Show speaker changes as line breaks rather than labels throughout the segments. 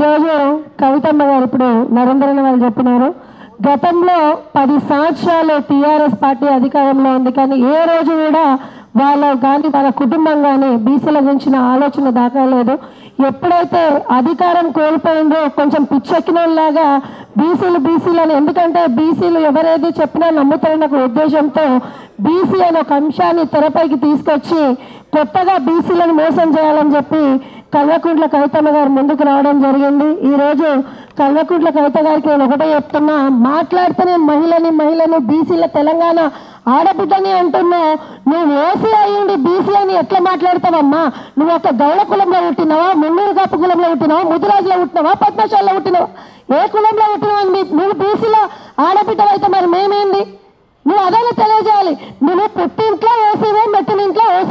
ఈరోజు కవితమ్మ గారు ఇప్పుడు నరేంద్రన్న వాళ్ళు చెప్పినారు. గతంలో పది సంవత్సరాలు టీఆర్ఎస్ పార్టీ అధికారంలో ఉంది కానీ ఏ రోజు కూడా వాళ్ళ కానీ వాళ్ళ కుటుంబం కానీ బీసీల గురించిన ఆలోచన దాకా లేదు ఎప్పుడైతే అధికారం కోల్పోయిందో కొంచెం పిచ్చెక్కినలాగా బీసీలు బీసీలు అని ఎందుకంటే బీసీలు ఎవరేది చెప్పినా నమ్ముతారన్న ఒక ఉద్దేశంతో బీసీ అనే ఒక అంశాన్ని తెరపైకి తీసుకొచ్చి కొత్తగా బీసీలను మోసం చేయాలని చెప్పి కల్వకుంట్ల కవితమ్మ గారు ముందుకు రావడం జరిగింది. ఈరోజు కల్వకుంట్ల కవిత గారికి నేను ఒకటే చెప్తున్నా మాట్లాడితేనే మహిళని మహిళను బీసీల తెలంగాణ ఆడబిడ్డని అంటున్నావు. నువ్వు ఓసీ అయ్యుండి బీసీ అని ఎట్లా మాట్లాడతావమ్మా? నువ్వు ఒక గౌడ కులంలో పుట్టినావా? మున్నూరు కాపు కులంలో పుట్టినావా? ముదిరాజులో పుట్టినావా? పద్మశాలలో పుట్టినావా? ఏ కులంలో పుట్టినావు అని నువ్వు బీసీలో ఆడబిడ్డవైతే మరి మేమేంది? నువ్వు అదే తెలియజేయాలి. నువ్వు పుట్టింట్లో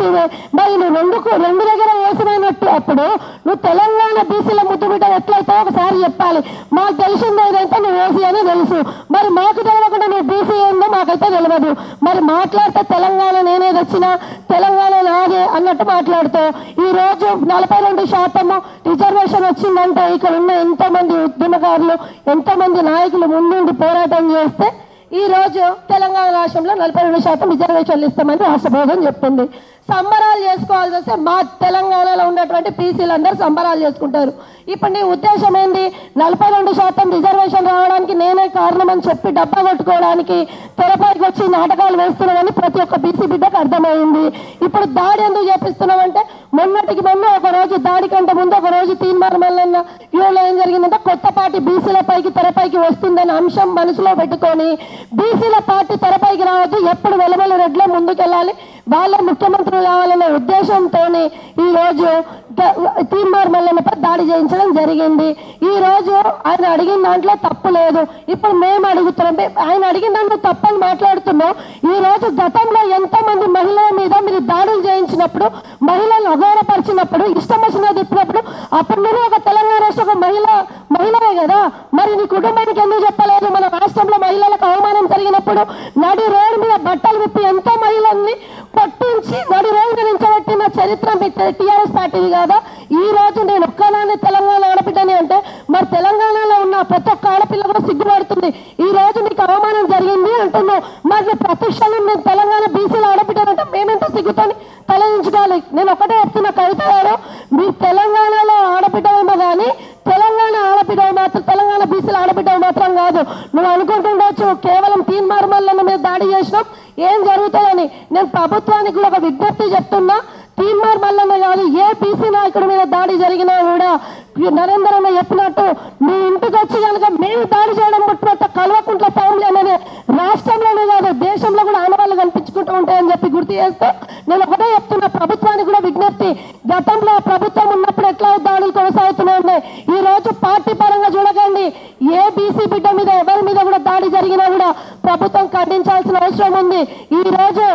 ఓసివే మరి నువ్వు ఎందుకు రెండు దగ్గర వేసినట్టు? అప్పుడు నువ్వు తెలంగాణ బీసీల ముద్దు బిడ్డ ఎట్లయితే ఒకసారి చెప్పాలి. మాకు తెలిసింది ఏదైతే నువ్వు ఓసీ అని తెలుసు. మరి మాకు తెలియకుండా నువ్వు బీసీ ఏందో మాకైతే తెలియదు మరి మాట్లాడితే తెలంగాణ నేనేది వచ్చినా తెలంగాణ నాదే అన్నట్టు మాట్లాడుతావు. ఈ రోజు నలభై రెండు శాతము రిజర్వేషన్ వచ్చిందంటే ఇక్కడ ఉన్న ఎంతమంది ఉద్యమకారులు ఎంతమంది నాయకులు ముందుండి పోరాటం చేస్తే ఈ రోజు తెలంగాణ రాష్ట్రంలో నలభై రెండు శాతం రిజర్వేషన్లు ఇస్తామని రాష్ట్ర ప్రభుత్వం చెప్తుంది. సంబరాలు చేసుకోవాల్సి వస్తే మా తెలంగాణలో ఉన్నటువంటి పీసీలు అందరూ సంబరాలు చేసుకుంటారు. ఇప్పుడు నీ ఉద్దేశం ఏంది? నలభై రెండు శాతం రిజర్వేషన్ రావడానికి నేనే కారణం అని చెప్పి డబ్బా కొట్టుకోవడానికి తెరపైకి వచ్చి నాటకాలు వేస్తున్నామని ప్రతి ఒక్క బీసీ బిడ్డకు అర్థమైంది. ఇప్పుడు దాడి ఎందుకు చేపిస్తున్నామంటే పార్టీకి మొన్న ఒక రోజు దానికంటే ముందు ఒక రోజు తీర్మానం వెళ్ళిన వ్యూలో ఏం జరిగిందంటే కొత్త పార్టీ బీసీల పైకి తెరపైకి వస్తుందనే అంశం మనసులో పెట్టుకొని బీసీల పార్టీ తెరపైకి రావద్దు ఎప్పుడు వెలవెలు రెడ్లో ముందుకెళ్ళాలి వాళ్ళ ముఖ్యమంత్రులు కావాలనే ఉద్దేశంతో ఈరోజు రోజు మల్లెనపై తీన్మార్ మల్లన్నపై దాడి చేయించడం జరిగింది. ఈరోజు ఆయన అడిగిన దాంట్లో తప్పు లేదు. ఇప్పుడు మేము అడుగుతున్నాం. ఆయన అడిగిన దాంట్లో తప్పని మాట్లాడుతున్నాం. ఈ రోజు గతంలో ఎంతమంది మహిళల మీద మీరు దాడులు చేయించినప్పుడు మహిళలు అగౌరవపరిచినప్పుడు ఇష్టం వచ్చినది తిప్పినప్పుడు అప్పుడు మీరు ఒక తెలంగాణ రాష్ట్ర మహిళ మహిళవే కదా? మరి నీ కుటుంబానికి ఎందుకు చెప్పలేదు? మన రాష్ట్రంలో మహిళలకు అవమానం జరిగినప్పుడు నడి రోడ్డు మీద బట్టలు విప్పి ఎంతో మహిళల్ని పట్టించి నడి రోడ్డు నిలిచబెట్టిన చరిత్ర మీ టీఆర్ఎస్ పార్టీది కాదా? ఈ రోజు నేను ఒక్కదాన్ని తెలంగాణ ఆడబిడ్డని అంటే మరి తెలంగాణలో ఉన్న ప్రతి ఒక్క ఆడపిల్ల కూడా సిగ్గుపడుతుంది. ఈ రోజు నీకు అవమానం జరిగింది అంటున్నావు. మరి నీ ప్రతిక్షణం నేను తెలంగాణ బీసీలో ఆడబిడ్డని అంటే మేమెంత సిగ్గుతోని తలదించుకోవాలి? నేను ఒకటే చెప్తున్నా కవిత గారు మీ తెలంగాణలో ఆడబిడ్డమేమో కానీ తెలంగాణ బీసీల ఆడబిడ్డ మాత్రం కాదు. నువ్వు అనుకుంటుండొచ్చు కేవలం తీన్ మార్మల్లను మీద దాడి చేసినాం. ఏం జరుగుతుందని నేను ప్రభుత్వానికి కూడా ఒక విజ్ఞప్తి చెప్తున్నా. తీన్మార్ మల్లన్న కాదు ఏ బీసీ నాయకుడి మీద దాడి జరిగినా కూడా నరేంద్ర అన్న చెప్పినట్టు మీ ఇంటికి వచ్చి కనుక మేము దాడి చేయడం పుట్టినట్టు కల్వకుంట్ల ఫ్యామిలీ అనేది రాష్ట్రంలోనే కాదు దేశంలో కూడా ఆనవాళ్ళు కనిపించుకుంటూ ఉంటాయని చెప్పి గుర్తు చేస్తూ నేను ఒకటే చెప్తున్నా ప్రభుత్వానికి కూడా విజ్ఞప్తి. గతంలో ప్రభుత్వం ఉన్నప్పుడు ఎట్లా దాడులు కొనసాగుతూనే ఉన్నాయి. ఈ రోజు పార్టీ పరంగా ఏ బీసీ బిడ్డ మీద ఎవరి మీద కూడా దాడి జరిగినా కూడా ప్రభుత్వం ఖండించాల్సిన అవసరం ఉంది. ఈ రోజు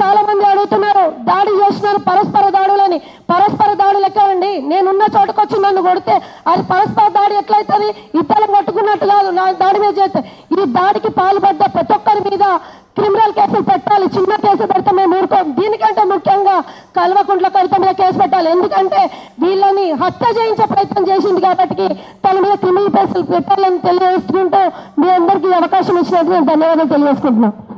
చాలా మంది అడుగుతున్నారు దాడి చేస్తున్నారు పరస్పర దాడులని. పరస్పర దాడులు ఎక్కడండి నేనున్న చోటుకు వచ్చి నన్ను కొడితే అది పరస్పర దాడి ఎట్లయితుంది? ఇద్దరు కొట్టుకున్నట్టు కాదు నా దాడి మీద చేస్తే. ఈ దాడికి పాల్పడ్డ ప్రతి ఒక్కరి మీద క్రిమినల్ కేసులు పెట్టాలి చిన్న కేసు పెడితే మేము ఊరుకోం. దీనికంటే ముఖ్యంగా కల్వకుంట్ల కవిత మీద కేసు పెట్టాలి. ఎందుకంటే వీళ్ళని హత్య చేయించే ప్రయత్నం చేసింది కాబట్టి తన మీద క్రిమినల్ కేసులు పెట్టాలని తెలియజేసుకుంటూ మీ అందరికీ అవకాశం ఇచ్చినందుకు నేను ధన్యవాదాలు తెలియజేసుకుంటున్నాను.